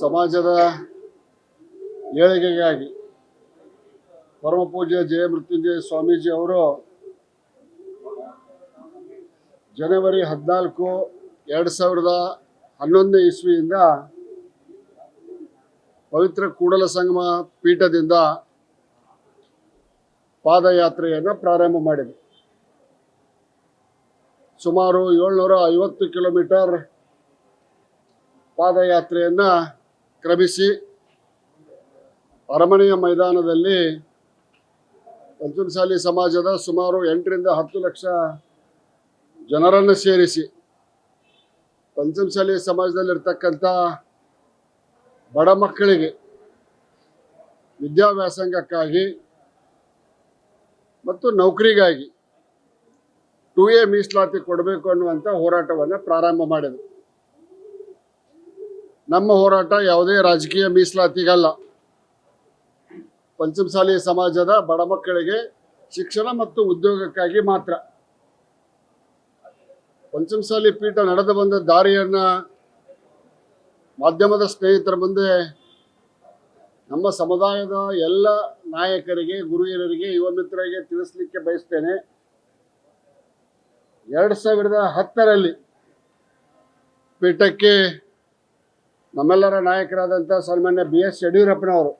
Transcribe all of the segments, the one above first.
ಸಮಾಜದ ಏಳಿಗೆಗಾಗಿ ಪರಮ ಪೂಜ್ಯ ಜಯ ಮೃತ್ಯುಂಜಯ ಸ್ವಾಮೀಜಿ ಅವರು ಜನವರಿ ಹದಿನಾಲ್ಕು ಎರಡು ಸಾವಿರದ ಹನ್ನೊಂದನೇ ಇಸ್ವಿಯಿಂದ ಪವಿತ್ರ ಕೂಡಲ ಸಂಗಮ ಪೀಠದಿಂದ ಪಾದಯಾತ್ರೆಯನ್ನು ಪ್ರಾರಂಭ ಮಾಡಿದೆ. ಸುಮಾರು ಏಳ್ನೂರ ಐವತ್ತು ಕಿಲೋಮೀಟರ್ ಪಾದಯಾತ್ರೆಯನ್ನು ಕ್ರಮಿಸಿ ಅರಮನೆಯ ಮೈದಾನದಲ್ಲಿ ಪಂಚಮಸಾಲಿ ಸಮಾಜದ ಸುಮಾರು ಎಂಟರಿಂದ ಹತ್ತು ಲಕ್ಷ ಜನರನ್ನು ಸೇರಿಸಿ ಪಂಚಮಸಾಲಿ ಸಮಾಜದಲ್ಲಿರ್ತಕ್ಕಂಥ ಬಡ ಮಕ್ಕಳಿಗೆ ವಿದ್ಯಾಭ್ಯಾಸಂಗಕ್ಕಾಗಿ ಮತ್ತು ನೌಕರಿಗಾಗಿ ಟು ಎ ಮೀಸಲಾತಿ ಕೊಡಬೇಕು ಅನ್ನುವಂಥ ಹೋರಾಟವನ್ನು ಪ್ರಾರಂಭ ಮಾಡಿದರು. ನಮ್ಮ ಹೋರಾಟ ಯಾವುದೇ ರಾಜಕೀಯ ಮೀಸಲಾತಿಗಲ್ಲ. ಪಂಚಮಸಾಲಿ ಸಮಾಜದ ಬಡ ಮಕ್ಕಳಿಗೆ ಶಿಕ್ಷಣ ಮತ್ತು ಉದ್ಯೋಗಕ್ಕಾಗಿ ಮಾತ್ರ. ಪಂಚಮಸಾಲಿ ಪೀಠ ನಡೆದು ಬಂದ ದಾರಿಯನ್ನು ಮಾಧ್ಯಮದ ಸ್ನೇಹಿತರ ಮುಂದೆ ನಮ್ಮ ಸಮುದಾಯದ ಎಲ್ಲ ನಾಯಕರಿಗೆ, ಗುರು ಯುವ ಮಿತ್ರರಿಗೆ ತಿಳಿಸ್ಲಿಕ್ಕೆ ಬಯಸ್ತೇನೆ. ಎರಡು ಸಾವಿರದ ಹತ್ತರಲ್ಲಿ ಪೀಠಕ್ಕೆ ನಮ್ಮೆಲ್ಲರ ನಾಯಕರಾದಂಥ ಸನ್ಮಾನ್ಯ ಬಿ ಎಸ್ ಯಡಿಯೂರಪ್ಪನವರು.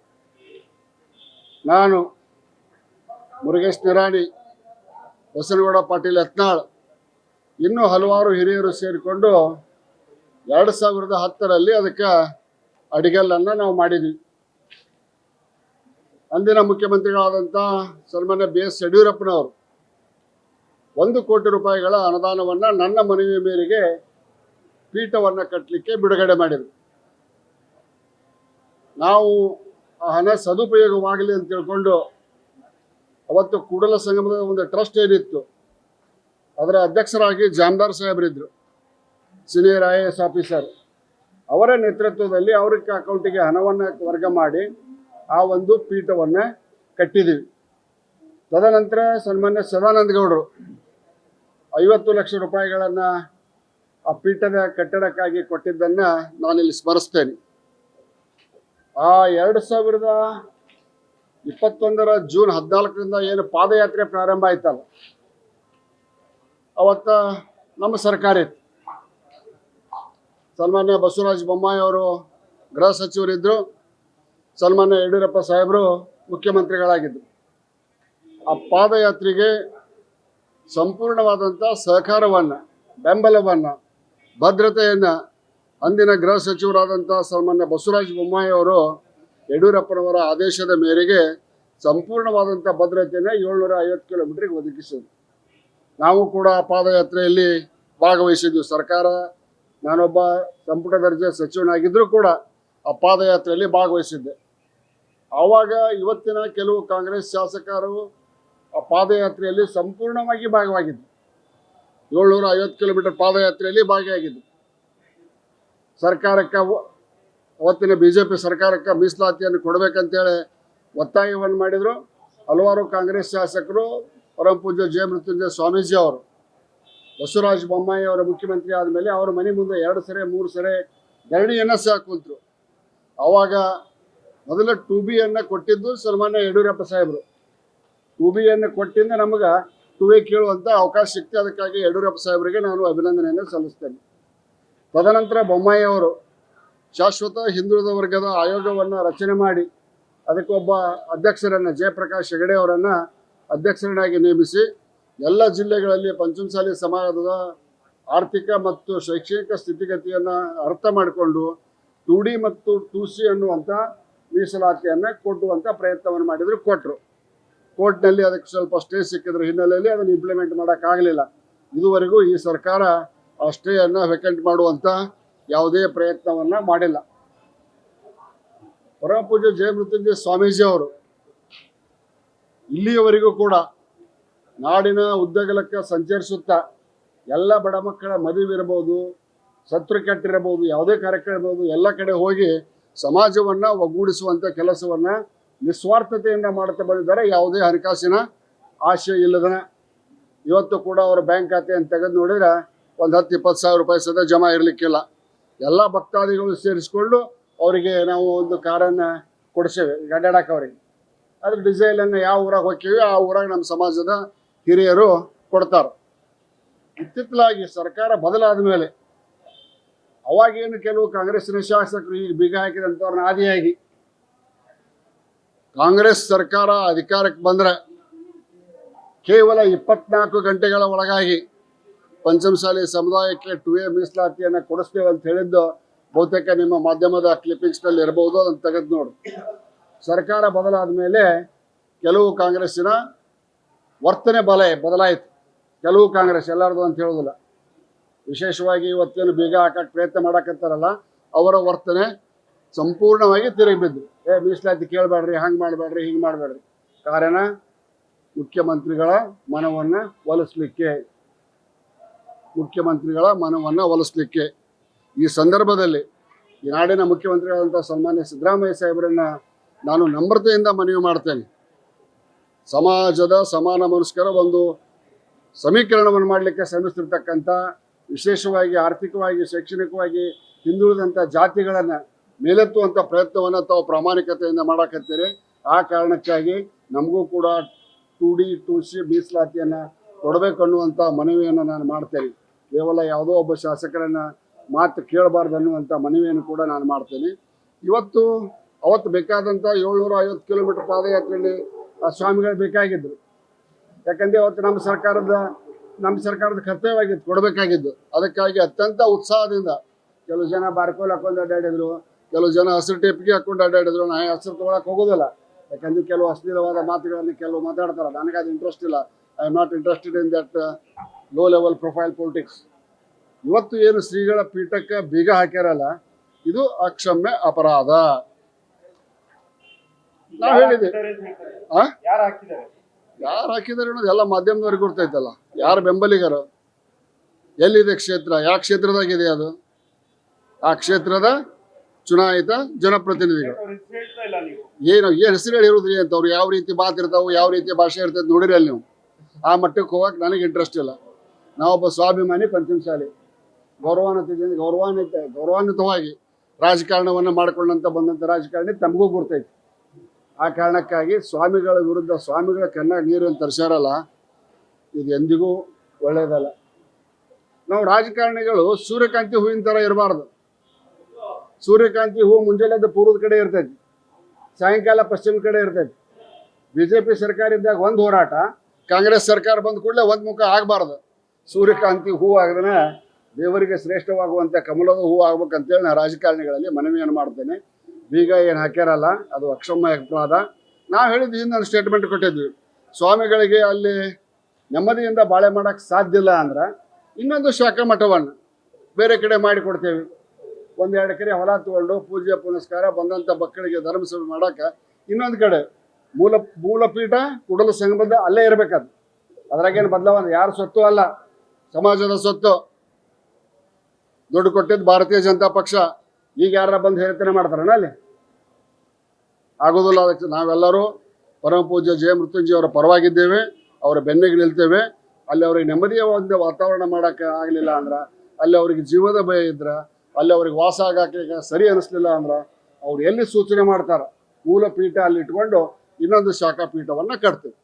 ನಾನು ಮುರುಗೇಶ್ ನಿರಾಣಿ, ಬಸನಗೌಡ ಪಾಟೀಲ್ ಯತ್ನಾಳ್, ಇನ್ನೂ ಹಲವಾರು ಹಿರಿಯರು ಸೇರಿಕೊಂಡು ಎರಡು ಸಾವಿರದ ಹತ್ತರಲ್ಲಿ ಅದಕ್ಕೆ ಅಡಿಗಲ್ಲನ್ನು ನಾವು ಮಾಡಿದ್ವಿ. ಅಂದಿನ ಮುಖ್ಯಮಂತ್ರಿಗಳಾದಂಥ ಸನ್ಮಾನ್ಯ ಬಿ ಎಸ್ ಯಡಿಯೂರಪ್ಪನವರು ಒಂದು ಕೋಟಿ ರೂಪಾಯಿಗಳ ಅನುದಾನವನ್ನು ನನ್ನ ಮನವಿ ಮೇರೆಗೆ ಪೀಠವನ್ನು ಕಟ್ಟಲಿಕ್ಕೆ ಬಿಡುಗಡೆ ಮಾಡಿದರು. ನಾವು ಆ ಹಣ ಸದುಪಯೋಗವಾಗಲಿ ಅಂತ ತಿಳ್ಕೊಂಡು ಅವತ್ತು ಕೂಡಲ ಸಂಗಮದ ಒಂದು ಟ್ರಸ್ಟ್ ಏನಿತ್ತು, ಅದರ ಅಧ್ಯಕ್ಷರಾಗಿ ಜಾಮದಾರ್ ಸಾಹೇಬರಿದ್ದರು ಸೀನಿಯರ್ ಐ ಎಸ್ ಆಫೀಸರ್. ಅವರ ನೇತೃತ್ವದಲ್ಲಿ ಅವ್ರ ಅಕೌಂಟಿಗೆ ಹಣವನ್ನು ವರ್ಗ ಮಾಡಿ ಆ ಒಂದು ಪೀಠವನ್ನು ಕಟ್ಟಿದ್ದೀವಿ ತದನಂತರ ಸನ್ಮಾನ್ಯ ಸದಾನಂದ ಗೌಡರು ಐವತ್ತು ಲಕ್ಷ ರೂಪಾಯಿಗಳನ್ನು ಆ ಪೀಠದ ಕಟ್ಟಡಕ್ಕಾಗಿ ಕೊಟ್ಟಿದ್ದನ್ನು ನಾನಿಲ್ಲಿ ಸ್ಮರಿಸ್ತೇನೆ. ಆ, ಎರಡು ಸಾವಿರದ ಇಪ್ಪತ್ತೊಂದರ ಜೂನ್ ಹದಿನಾಲ್ಕರಿಂದ ಏನು ಪಾದಯಾತ್ರೆ ಪ್ರಾರಂಭ ಆಯ್ತಲ್ಲ, ಅವತ್ತ ನಮ್ಮ ಸರ್ಕಾರ ಇತ್ತು. ಸನ್ಮಾನ್ಯ ಬಸವರಾಜ ಬೊಮ್ಮಾಯಿ ಅವರು ಗೃಹ ಸಚಿವರಿದ್ದರು ಸನ್ಮಾನ್ಯ ಯಡಿಯೂರಪ್ಪ ಸಾಹೇಬರು ಮುಖ್ಯಮಂತ್ರಿಗಳಾಗಿದ್ದರು ಆ ಪಾದಯಾತ್ರೆಗೆ ಸಂಪೂರ್ಣವಾದಂಥ ಸಹಕಾರವನ್ನು, ಬೆಂಬಲವನ್ನು, ಭದ್ರತೆಯನ್ನು ಅಂದಿನ ಗೃಹ ಸಚಿವರಾದಂಥ ಸನ್ಮಾನ್ಯ ಬಸವರಾಜ ಬೊಮ್ಮಾಯಿ ಅವರು ಯಡಿಯೂರಪ್ಪನವರ ಆದೇಶದ ಮೇರೆಗೆ ಸಂಪೂರ್ಣವಾದಂಥ ಭದ್ರತೆಯನ್ನು ಏಳ್ನೂರ ಐವತ್ತು ಕಿಲೋಮೀಟ್ರಿಗೆ ಒದಗಿಸಿದ್ರು. ನಾವು ಕೂಡ ಪಾದಯಾತ್ರೆಯಲ್ಲಿ ಭಾಗವಹಿಸಿದ್ವಿ. ಸರ್ಕಾರ, ನಾನೊಬ್ಬ ಸಂಪುಟ ದರ್ಜೆ ಸಚಿವನಾಗಿದ್ದರೂ ಕೂಡ ಆ ಪಾದಯಾತ್ರೆಯಲ್ಲಿ ಭಾಗವಹಿಸಿದ್ದೆ. ಆವಾಗ ಇವತ್ತಿನ ಕೆಲವು ಕಾಂಗ್ರೆಸ್ ಶಾಸಕರು ಆ ಪಾದಯಾತ್ರೆಯಲ್ಲಿ ಸಂಪೂರ್ಣವಾಗಿ ಭಾಗವಾಗಿದ್ದರು. ಏಳ್ನೂರ ಐವತ್ತು ಕಿಲೋಮೀಟರ್ ಪಾದಯಾತ್ರೆಯಲ್ಲಿ ಭಾಗಿಯಾಗಿದ್ದರು. ಸರ್ಕಾರಕ್ಕೆ ಅವ- ಅವತ್ತಿನ ಬಿ ಜೆ ಪಿ ಸರ್ಕಾರಕ್ಕೆ ಮೀಸಲಾತಿಯನ್ನು ಕೊಡಬೇಕಂತೇಳಿ ಒತ್ತಾಯವನ್ನು ಮಾಡಿದರು. ಹಲವಾರು ಕಾಂಗ್ರೆಸ್ ಶಾಸಕರು ಪರಮ ಪೂಜ್ಯ ಜಯ ಮೃತ್ಯುಂಜಯ ಸ್ವಾಮೀಜಿ ಅವರು, ಬಸವರಾಜ ಬೊಮ್ಮಾಯಿ ಅವರ ಮುಖ್ಯಮಂತ್ರಿ ಆದಮೇಲೆ ಅವರ ಮನೆ ಮುಂದೆ ಎರಡು ಸರಿ, ಮೂರು ಸರಿ ಧರಣಿಯನ್ನು ಸಹ ಕುಂತರು. ಆವಾಗ ಮೊದಲ ಟು ಬಿಯನ್ನು ಕೊಟ್ಟಿದ್ದು ಸನ್ಮಾನ್ಯ ಯಡಿಯೂರಪ್ಪ ಸಾಹೇಬರು. ಟು ಬಿಯನ್ನು ಕೊಟ್ಟಿಂದ ನಮಗೆ ಟು ಎ ಕೇಳುವಂಥ ಅವಕಾಶ ಸಿಕ್ತಿ. ಅದಕ್ಕಾಗಿ ಯಡಿಯೂರಪ್ಪ ಸಾಹೇಬರಿಗೆ ನಾನು ಅಭಿನಂದನೆಯನ್ನು ಸಲ್ಲಿಸ್ತೇನೆ. ತದನಂತರ ಬೊಮ್ಮಾಯಿ ಅವರು ಶಾಶ್ವತ ಹಿಂದುಳಿದ ವರ್ಗದ ಆಯೋಗವನ್ನು ರಚನೆ ಮಾಡಿ ಅದಕ್ಕೊಬ್ಬ ಅಧ್ಯಕ್ಷರನ್ನು ಜಯಪ್ರಕಾಶ್ ಹೆಗಡೆ ಅವರನ್ನು ಅಧ್ಯಕ್ಷರನ್ನಾಗಿ ನೇಮಿಸಿ ಎಲ್ಲ ಜಿಲ್ಲೆಗಳಲ್ಲಿ ಪಂಚಮಸಾಲಿ ಸಮಾಜದ ಆರ್ಥಿಕ ಮತ್ತು ಶೈಕ್ಷಣಿಕ ಸ್ಥಿತಿಗತಿಯನ್ನು ಅರ್ಥ ಮಾಡಿಕೊಂಡು ಟು ಡಿ ಮತ್ತು ಟು ಸಿ ಅನ್ನುವಂಥ ಮೀಸಲಾತಿಯನ್ನು ಕೊಡುವಂಥ ಪ್ರಯತ್ನವನ್ನು ಮಾಡಿದರು ಕೊಟ್ಟರು ಕೋರ್ಟ್ನಲ್ಲಿ ಅದಕ್ಕೆ ಸ್ವಲ್ಪ ಸ್ಟೇ ಸಿಕ್ಕಿದ್ರ. ಹಿನ್ನೆಲೆಯಲ್ಲಿ ಅದನ್ನು ಇಂಪ್ಲಿಮೆಂಟ್ ಮಾಡೋಕ್ಕಾಗಲಿಲ್ಲ. ಇದುವರೆಗೂ ಈ ಸರ್ಕಾರ ಆ ಸ್ಟೇಯನ್ನು ವೆಕೆಂಟ್ ಮಾಡುವಂಥ ಯಾವುದೇ ಪ್ರಯತ್ನವನ್ನು ಮಾಡಿಲ್ಲ. ಪರಮ ಪೂಜ್ಯ ಜಯ ಮೃತ್ಯುಂಜಯ ಸ್ವಾಮೀಜಿ ಅವರು ಇಲ್ಲಿಯವರೆಗೂ ಕೂಡ ನಾಡಿನ ಉದ್ದಗಲಕ್ಕೆ ಸಂಚರಿಸುತ್ತಾ ಎಲ್ಲ ಬಡ ಮಕ್ಕಳ ಮದುವೆ ಇರಬಹುದು, ಸತ್ರ ಕೆಟ್ಟಿರಬಹುದು, ಯಾವುದೇ ಕಾರ್ಯಕ್ರಮ ಇರಬಹುದು, ಎಲ್ಲ ಕಡೆ ಹೋಗಿ ಸಮಾಜವನ್ನು ಒಗ್ಗೂಡಿಸುವಂಥ ಕೆಲಸವನ್ನು ನಿಸ್ವಾರ್ಥತೆಯಿಂದ ಮಾಡುತ್ತಾ ಬಂದಿದ್ದಾರೆ. ಯಾವುದೇ ಹಣಕಾಸಿನ ಆಶೆ ಇಲ್ಲದನ. ಇವತ್ತು ಕೂಡ ಅವರ ಬ್ಯಾಂಕ್ ಖಾತೆಯನ್ನು ತೆಗೆದು ನೋಡಿದ್ರೆ ಒಂದು ಹತ್ತು ಇಪ್ಪತ್ತು ಸಾವಿರ ರೂಪಾಯಿ ಸದ ಜಮಾ ಇರಲಿಕ್ಕಿಲ್ಲ. ಎಲ್ಲ ಭಕ್ತಾದಿಗಳು ಸೇರಿಸಿಕೊಂಡು ಅವರಿಗೆ ನಾವು ಒಂದು ಕಾರನ್ನು ಕೊಡಿಸೇವೆ ಗಡ್ಡಾಡಕ್ಕೆ ಅವರಿಗೆ. ಅದ್ರ ಡಿಸೈಲನ್ನು ಯಾವ ಊರಾಗ ಹೋಗ್ತೀವಿ ಆ ಊರಾಗ ನಮ್ಮ ಸಮಾಜದ ಹಿರಿಯರು ಕೊಡ್ತಾರೆ. ಇತ್ತಿತ್ತಲಾಗಿ ಸರ್ಕಾರ ಬದಲಾದ ಮೇಲೆ ಅವಾಗೇನು ಕೆಲವು ಕಾಂಗ್ರೆಸ್ನ ಶಾಸಕರು ಈಗ ಬೀಗ ಹಾಕಿದಂಥವ್ರನ್ನ ಆದಿಯಾಗಿ, ಕಾಂಗ್ರೆಸ್ ಸರ್ಕಾರ ಅಧಿಕಾರಕ್ಕೆ ಬಂದರೆ ಕೇವಲ ಇಪ್ಪತ್ನಾಲ್ಕು ಗಂಟೆಗಳ ಒಳಗಾಗಿ ಪಂಚಮಸಾಲಿ ಸಮುದಾಯಕ್ಕೆ ಟು ಎ ಮೀಸಲಾತಿಯನ್ನು ಕೊಡಿಸ್ತೇವೆ ಅಂತ ಹೇಳಿದ್ದು ಬಹುತೇಕ ನಿಮ್ಮ ಮಾಧ್ಯಮದ ಕ್ಲಿಪ್ಪಿಂಗ್ಸ್ನಲ್ಲಿ ಇರಬಹುದು ಅದನ್ನು ತೆಗೆದು ನೋಡಿ. ಸರ್ಕಾರ ಬದಲಾದ ಮೇಲೆ ಕೆಲವು ಕಾಂಗ್ರೆಸ್ಸಿನ ವರ್ತನೆ ಬಲ ಬದಲಾಯಿತು. ಕೆಲವು ಕಾಂಗ್ರೆಸ್ ಎಲ್ಲರದು ಅಂತ ಹೇಳೋದಿಲ್ಲ. ವಿಶೇಷವಾಗಿ ಇವತ್ತೇನು ಬೀಗ ಹಾಕಕ್ಕೆ ಪ್ರಯತ್ನ ಮಾಡಕತ್ತಾರಲ್ಲ, ಅವರ ವರ್ತನೆ ಸಂಪೂರ್ಣವಾಗಿ ತಿರುಗಿ ಬಿದ್ದು. ಏ, ಮೀಸಲಾತಿ ಕೇಳಬೇಡ್ರಿ, ಹಂಗೆ ಮಾಡಬೇಡ್ರಿ, ಹಿಂಗೆ ಮಾಡಬೇಡ್ರಿ. ಕಾರಣ ಮುಖ್ಯಮಂತ್ರಿಗಳ ಮನವನ್ನು ಒಲಿಸ್ಲಿಕ್ಕೆ ಮುಖ್ಯಮಂತ್ರಿಗಳ ಮನವನ್ನು ಒಲಿಸ್ಲಿಕ್ಕೆ. ಈ ಸಂದರ್ಭದಲ್ಲಿ ಈ ನಾಡಿನ ಮುಖ್ಯಮಂತ್ರಿಗಳಾದಂಥ ಸನ್ಮಾನ್ಯ ಸಿದ್ದರಾಮಯ್ಯ ಸಾಹೇಬರನ್ನ ನಾನು ನಮ್ರತೆಯಿಂದ ಮನವಿ ಮಾಡ್ತೇನೆ. ಸಮಾಜದ ಸಮಾನ ಮನಸ್ಕರ ಒಂದು ಸಮೀಕರಣವನ್ನು ಮಾಡಲಿಕ್ಕೆ ಶ್ರಮಿಸ್ತಿರ್ತಕ್ಕಂಥ, ವಿಶೇಷವಾಗಿ ಆರ್ಥಿಕವಾಗಿ, ಶೈಕ್ಷಣಿಕವಾಗಿ ಹಿಂದುಳಿದಂಥ ಜಾತಿಗಳನ್ನು ಮೇಲೆತ್ತುವಂಥ ಪ್ರಯತ್ನವನ್ನು ತಾವು ಪ್ರಾಮಾಣಿಕತೆಯಿಂದ ಮಾಡಕತ್ತೀರಿ. ಆ ಕಾರಣಕ್ಕಾಗಿ ನಮಗೂ ಕೂಡ ಟು ಡಿ, ಟು ಸಿ ಮೀಸಲಾತಿಯನ್ನು ಕೊಡಬೇಕು ಮನವಿಯನ್ನು ನಾನು ಮಾಡ್ತೇನೆ. ಕೇವಲ ಯಾವುದೋ ಒಬ್ಬ ಶಾಸಕರನ್ನ ಮಾತು ಕೇಳಬಾರ್ದು ಅನ್ನುವಂಥ ಮನವಿಯನ್ನು ಕೂಡ ನಾನು ಮಾಡ್ತೇನೆ. ಇವತ್ತು ಅವತ್ತು ಬೇಕಾದಂಥ ಏಳ್ನೂರ ಐವತ್ತು ಕಿಲೋಮೀಟರ್ ಪಾದಯಾತ್ರೆಯಲ್ಲಿ ಆ ಸ್ವಾಮಿಗಳು ಬೇಕಾಗಿದ್ದರು ಯಾಕಂದ್ರೆ ಅವತ್ತು ನಮ್ಮ ಸರ್ಕಾರದ ನಮ್ಮ ಸರ್ಕಾರದ ಕರ್ತವ್ಯವಾಗಿತ್ತು ಕೊಡಬೇಕಾಗಿದ್ದು. ಅದಕ್ಕಾಗಿ ಅತ್ಯಂತ ಉತ್ಸಾಹದಿಂದ ಕೆಲವು ಜನ ಬಾರ್ಕೋಲ್ ಹಾಕೊಂಡು ಅಡ್ಡಾಡಿದ್ರು, ಕೆಲವು ಜನ ಹಸಿರು ಟೇಪ್ಗೆ ಹಾಕೊಂಡು ಅಡ್ಡಾಡಿದ್ರು. ನಾ ಹಸಿರು ತೊಗೊಳಕ್ಕೆ ಹೋಗೋದಿಲ್ಲ. ಯಾಕಂದರೆ ಕೆಲವು ಅಶ್ಲೀಲವಾದ ಮಾತುಗಳನ್ನು ಕೆಲವು ಮಾತಾಡ್ತಾರೆ ನನಗೆ ಅದು ಇಂಟ್ರೆಸ್ಟ್ ಇಲ್ಲ. I am not interested in that low level profile politics ಇವತ್ತು ಏನು ಶ್ರೀಗಳ ಪೀಠಕ್ಕೆ ಬೀಗ ಹಾಕ್ಯಾರಲ್ಲ ಇದು ಅಕ್ಷಮ್ಯ ಅಪರಾಧ. ನಾವು ಹೇಳಿದ್ವಿ. ಆ? ಯಾರು ಹಾಕಿದ್ದಾರೆ? ಯಾರು ಹಾಕಿದಾರೆ ಅನ್ನೋದು ಎಲ್ಲ ಮಾಧ್ಯಮದವ್ರಿಗೆ ಗೊತ್ತೈತಲ್ಲ ಯಾರು ಬೆಂಬಲಿಗರು? ಎಲ್ಲಿದೆ ಕ್ಷೇತ್ರ? ಯಾವ ಕ್ಷೇತ್ರದಾಗಿದೆ ಅದು? ಆ ಕ್ಷೇತ್ರದ ಚುನಾಯಿತ ಜನಪ್ರತಿನಿಧಿಗಳು. ಏನು ಏನು ಹೆಸರು ಹೇಳಿರೋದ್ರಿ ಅಂತ ಅವ್ರು ಯಾವ ರೀತಿ ಮಾತಿರ್ತಾವೆ ಯಾವ ರೀತಿ ಭಾಷೆ ಇರ್ತೈತೆ ನೋಡಿರಲ್ಲ ನೀವು. ಆ ಮಟ್ಟಕ್ಕೆ ಹೋಗಕ್ಕೆ ನನಗೆ ಇಂಟ್ರೆಸ್ಟ್ ಇಲ್ಲ. ನಾವೊಬ್ಬ ಸ್ವಾಭಿಮಾನಿ ಪಂಚಮಶಾಲಿ ಗೌರವಾನ್ವಿತ ಗೌರವಾನ್ವಿತ, ಗೌರವಾನ್ವಿತವಾಗಿ ರಾಜಕಾರಣವನ್ನು ಮಾಡಿಕೊಂಡಂತ ಬಂದಂಥ ರಾಜಕಾರಣಿ ತಮಗೂ ಗುರ್ತೈತಿ. ಆ ಕಾರಣಕ್ಕಾಗಿ ಸ್ವಾಮಿಗಳ ವಿರುದ್ಧ, ಸ್ವಾಮಿಗಳ ನೀರು ನೀರನ್ನು ತರಿಸ್ಯಾರಲ್ಲ, ಇದು ಎಂದಿಗೂ ಒಳ್ಳೆಯದಲ್ಲ. ನಾವು ರಾಜಕಾರಣಿಗಳು ಸೂರ್ಯಕಾಂತಿ ಹೂವಿನ ಥರ ಇರಬಾರ್ದು. ಸೂರ್ಯಕಾಂತಿ ಹೂವು ಮುಂಜಾನೆ ಪೂರ್ವದ ಕಡೆ ಇರ್ತೈತಿ, ಸಾಯಂಕಾಲ ಪಶ್ಚಿಮ ಕಡೆ ಇರ್ತೈತಿ. ಬಿ ಜೆ ಪಿ ಸರ್ಕಾರ ಇದ್ದಾಗ ಒಂದು ಹೋರಾಟ, ಕಾಂಗ್ರೆಸ್ ಸರ್ಕಾರ ಬಂದ ಕೂಡಲೇ ಒಂದು ಮುಖ ಆಗಬಾರ್ದು. ಸೂರ್ಯಕಾಂತಿ ಹೂ ಆಗದನ ದೇವರಿಗೆ ಶ್ರೇಷ್ಠವಾಗುವಂಥ ಕಮಲದ ಹೂ ಆಗ್ಬೇಕಂತೇಳಿ ನಾನು ರಾಜಕಾರಣಿಗಳಲ್ಲಿ ಮನವಿಯನ್ನು ಮಾಡ್ತೇನೆ. ಬೀಗ ಏನು ಹಾಕ್ಯಾರಲ್ಲ, ಅದು ಅಕ್ಷಮ್ಯ ಅಪರಾಧ. ನಾವು ಹೇಳಿದ್ದು ಇನ್ನೊಂದು ಸ್ಟೇಟ್ಮೆಂಟ್ ಕೊಟ್ಟಿದ್ವಿ. ಸ್ವಾಮಿಗಳಿಗೆ ಅಲ್ಲಿ ನೆಮ್ಮದಿಯಿಂದ ಬಾಳೆ ಮಾಡೋಕ್ಕೆ ಸಾಧ್ಯ ಇಲ್ಲ ಅಂದ್ರೆ ಇನ್ನೊಂದು ಶಾಖ ಮಠವನ್ನು ಬೇರೆ ಕಡೆ ಮಾಡಿಕೊಡ್ತೇವೆ ಒಂದೆರಡು ಕಡೆ ಹೊಲ ತಗೊಂಡು ಪೂಜೆ ಪುನಸ್ಕಾರ ಬಂದಂಥ ಮಕ್ಕಳಿಗೆ ಧರ್ಮಸಭೆ ಮಾಡೋಕೆ ಇನ್ನೊಂದು ಕಡೆ ಮೂಲ ಮೂಲಪೀಠ ಕುಡಲ ಸಂಗಮದ ಅಲ್ಲೇ ಇರಬೇಕದು. ಅದ್ರಾಗೇನು ಬದಲಾವಣೆ? ಯಾರು ಸತ್ತು ಅಲ್ಲ. ಸಮಾಜದ ಸೊತ್ತು ದುಡ್ಡು ಕೊಟ್ಟಿದ್ದು ಭಾರತೀಯ ಜನತಾ ಪಕ್ಷ. ಈಗ ಯಾರ ಬಂದು ಹೇಳ್ತಾನೆ ಮಾಡ್ತಾರಣ ಅಲ್ಲಿ? ಆಗೋದಿಲ್ಲ ಅದಕ್ಕೆ ನಾವೆಲ್ಲರೂ ಪರಮ ಪೂಜ್ಯ ಜಯ ಮೃತ್ಯುಂಜಯ ಅವರ ಪರವಾಗಿದ್ದೇವೆ. ಅವರ ಬೆನ್ನಿಗೆ ನಿಲ್ತೇವೆ. ಅಲ್ಲಿ ಅವ್ರಿಗೆ ನೆಮ್ಮದಿಯ ಒಂದು ವಾತಾವರಣ ಮಾಡೋಕ್ಕೆ ಆಗಲಿಲ್ಲ ಅಂದ್ರೆ, ಅಲ್ಲಿ ಅವ್ರಿಗೆ ಜೀವದ ಭಯ ಇದ್ರೆ, ಅಲ್ಲಿ ಅವ್ರಿಗೆ ವಾಸ ಆಗಕ್ಕೆ ಸರಿ ಅನಿಸ್ಲಿಲ್ಲ ಅಂದ್ರೆ, ಅವ್ರು ಎಲ್ಲಿ ಸೂಚನೆ ಮಾಡ್ತಾರೆ? ಮೂಲ ಪೀಠ ಅಲ್ಲಿ ಇಟ್ಕೊಂಡು ಇನ್ನೊಂದು ಶಾಖಾ ಪೀಠವನ್ನು ಕಟ್ತೀವಿ.